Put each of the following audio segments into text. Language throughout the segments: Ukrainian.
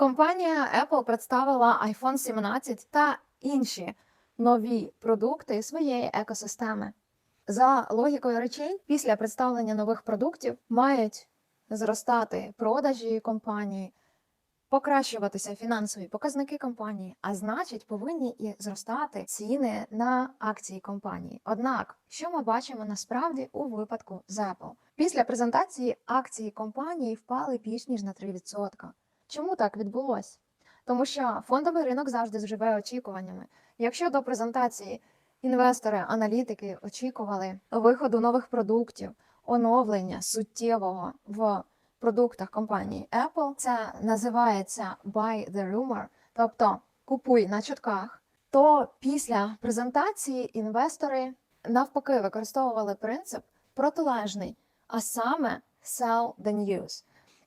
Компанія Apple представила iPhone 17 та інші нові продукти своєї екосистеми. За логікою речей, після представлення нових продуктів мають зростати продажі компанії, покращуватися фінансові показники компанії, а значить, повинні і зростати ціни на акції компанії. Однак, що ми бачимо насправді у випадку з Apple? Після презентації акції компанії впали більш ніж на 3%. Чому так відбулося? Тому що фондовий ринок завжди живе очікуваннями. Якщо до презентації інвестори, аналітики очікували виходу нових продуктів, оновлення суттєвого в продуктах компанії Apple, це називається buy the rumor, тобто купуй на чутках, то після презентації інвестори навпаки використовували принцип протилежний, а саме sell the news.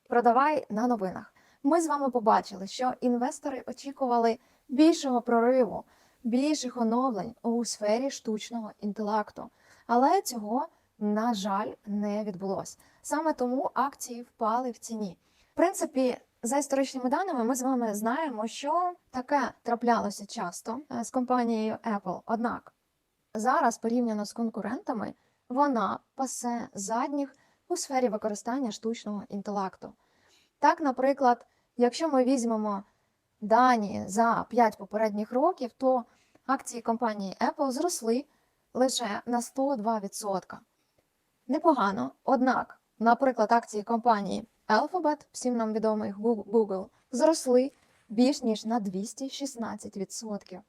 Продавай на новинах. Ми з вами побачили, що інвестори очікували більшого прориву, більших оновлень у сфері штучного інтелекту. Але цього, на жаль, не відбулося. Саме тому акції впали в ціні. В принципі, за історичними даними, ми з вами знаємо, що таке траплялося часто е, з компанією Apple. Однак зараз, порівняно з конкурентами, вона пасе задніх у сфері використання штучного інтелекту. Так, наприклад, якщо ми візьмемо дані за 5 попередніх років, то акції компанії Apple зросли лише на 102%. Непогано. Однак, наприклад, акції компанії Alphabet, всім нам відомий Google, зросли більш ніж на 216%.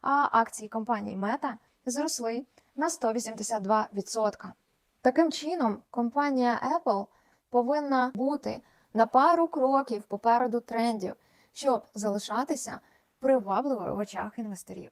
А акції компанії Meta зросли на 182%. Таким чином, компанія Apple повинна бути на пару кроків попереду трендів, щоб залишатися привабливою в очах інвесторів.